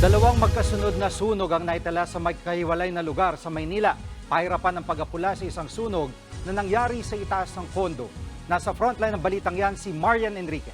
Dalawang magkasunod na sunog ang naitala sa magkahiwalay na lugar sa Maynila. Pahirapan ang pagapula sa isang sunog na nangyari sa itaas ng kondo. Nasa frontline ng balitang yan si Marian Enriquez.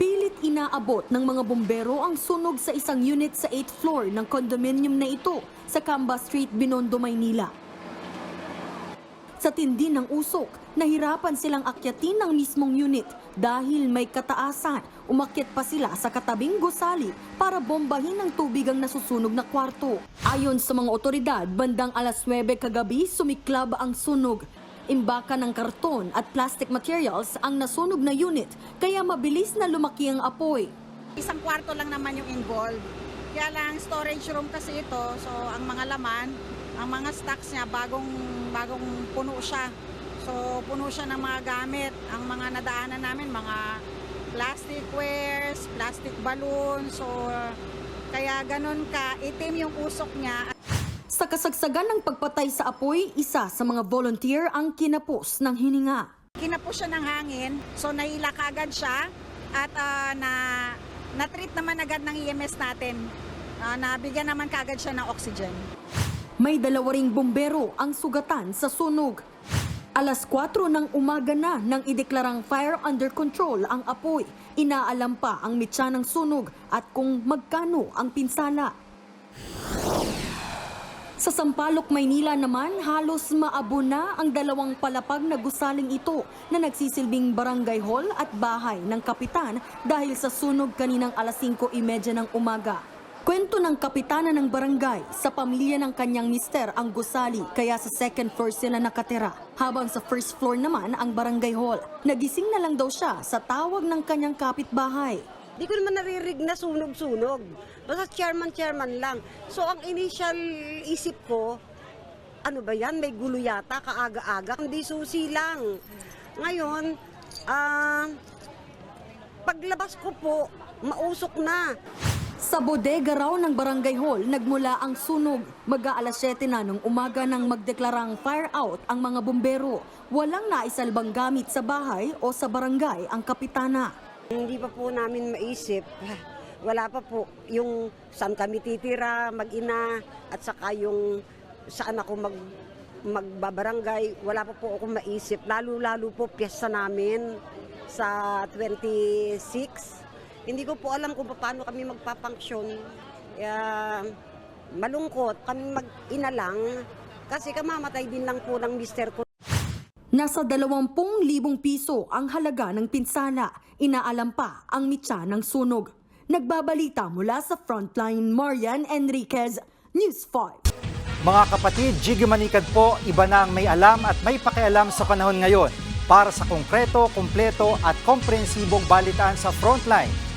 Pilit inaabot ng mga bombero ang sunog sa isang unit sa 8th floor ng condominium na ito sa Camba Street, Binondo, Maynila. Sa tindi ng usok, nahirapan silang akyatin ng mismong unit dahil may kataasan. Umakyat pa sila sa katabing gusali para bombahin ng tubig ang nasusunog na kwarto. Ayon sa mga otoridad, bandang alas 9 kagabi sumiklab ang sunog. Imbaka ng karton at plastic materials ang nasunog na unit kaya mabilis na lumaki ang apoy. Isang kwarto lang naman yung involved. Kaya lang storage room kasi ito, so ang mga laman, ang mga stocks niya bagong bagong puno siya. So puno siya ng mga gamit. Ang mga nadaanan namin mga plastic wares, plastic balloon. So kaya ganun ka itim yung usok niya Sa kasagsagan ng pagpatay sa apoy, isa sa mga volunteer ang kinapos ng hininga. kinapos siya ng hangin, so naila kagad siya at ah, na na-treat naman agad ng EMS natin. Ah, nabigyan naman kagad siya ng oxygen. May dalawa ring bombero ang sugatan sa sunog. Alas 4 ng umaga na nang ideklarang fire under control ang apoy. Inaalam pa ang mitya ng sunog at kung magkano ang pinsala. Sa Sampaloc, Maynila naman, halos maabo na ang dalawang palapag na gusaling ito na nagsisilbing barangay hall at bahay ng kapitan dahil sa sunog kaninang alas 5.30 ng umaga. Kwento ng kapitana ng barangay, sa pamilya ng kanyang mister ang gusali kaya sa second floor sila nakatira. Habang sa first floor naman ang barangay hall. Nagising na lang daw siya sa tawag ng kanyang kapitbahay. Di ko naman naririg na sunog-sunog. Basta chairman-chairman lang. So ang initial isip ko, ano ba yan? May gulo yata, kaaga-aga. Hindi susi lang. Ngayon, ah, paglabas ko po, mausok na. Sa bodega raw ng barangay hall, nagmula ang sunog. Mag-aalas 7 na nung umaga nang magdeklarang fire out ang mga bumbero. Walang naisalbang gamit sa bahay o sa barangay ang kapitana. Hindi pa po namin maisip. Wala pa po yung saan kami titira, mag-ina, at saka yung saan ako mag magbabarangay. Wala pa po ako maisip. Lalo-lalo po piyesta namin sa 26. Hindi ko po alam kung paano kami magpapanksyon. Kaya malungkot kami mag-ina lang kasi kamamatay din lang po ng mister ko. Nasa 20,000 piso ang halaga ng pinsala. Inaalam pa ang mitya ng sunog. Nagbabalita mula sa frontline, Marian Enriquez, News 5. Mga kapatid, Jiggy Manikad po, iba na ang may alam at may pakialam sa panahon ngayon. Para sa konkreto, kumpleto at komprehensibong balitaan sa Frontline,